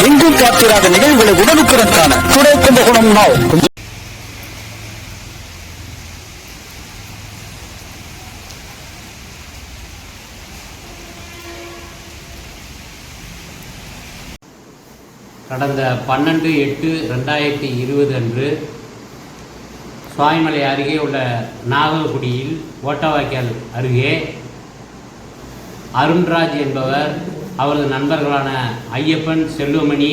எங்கும் பார்த்திராத நிகழ்வுகளை உடனுக்குடன் காண டுடே கும்பகோணம் நாவ் கடந்த பன்னெண்டு எட்டு ரெண்டாயிரத்தி இருபது அன்று சுவாமிமலை அருகே உள்ள நாகக்குடியில் ஓட்டவாய்க்கால் அருகே அருண்ராஜ் என்பவர் அவரது நண்பர்களான ஐயப்பன் செல்வமணி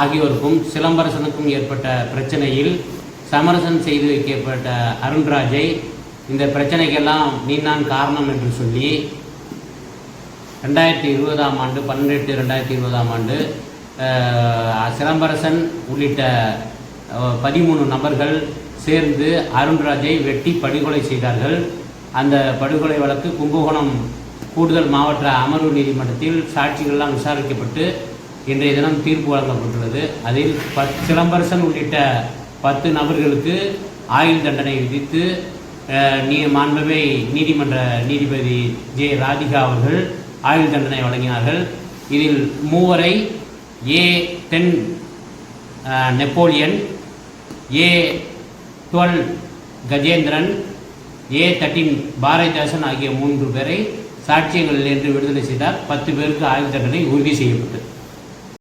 ஆகியோருக்கும் சிலம்பரசனுக்கும் ஏற்பட்ட பிரச்சனையில் சமரசன் செய்து வைக்கப்பட்ட அருண்ராஜை இந்த பிரச்சனைக்கெல்லாம் நீ நான் காரணம் என்று சொல்லி ரெண்டாயிரத்தி இருபதாம் ஆண்டு பன்னெண்டு ரெண்டாயிரத்தி இருபதாம் ஆண்டு சிலம்பரசன் உள்ளிட்ட பதிமூணு நபர்கள் சேர்ந்து அருண்ராஜை வெட்டி படுகொலை செய்தார்கள். அந்த படுகொலை வழக்கு கும்பகோணம் கூடுதல் மாவட்ட அமர்வு நீதிமன்றத்தில் சாட்சிகள்லாம் விசாரிக்கப்பட்டு இன்றைய தினம் தீர்ப்பு வழங்கப்பட்டுள்ளது. அதில் பத் சிலம்பரசன் உள்ளிட்ட பத்து நபர்களுக்கு ஆயுள் தண்டனை விதித்து நீ மாண்பவை நீதிமன்ற நீதிபதி ஜே. ராதிகா அவர்கள் ஆயுள் தண்டனை வழங்கினார்கள். இதில் மூவரை A. Ten Napoleon A. Twelve Gajendran A. Thirteen Bharathidasan ஆகிய மூன்று பேரை சாட்சியங்கள் என்று விடுதலை செய்தார் பத்து பேருக்கு ஆயுள் தண்டனை உறுதி செய்யப்பட்டது.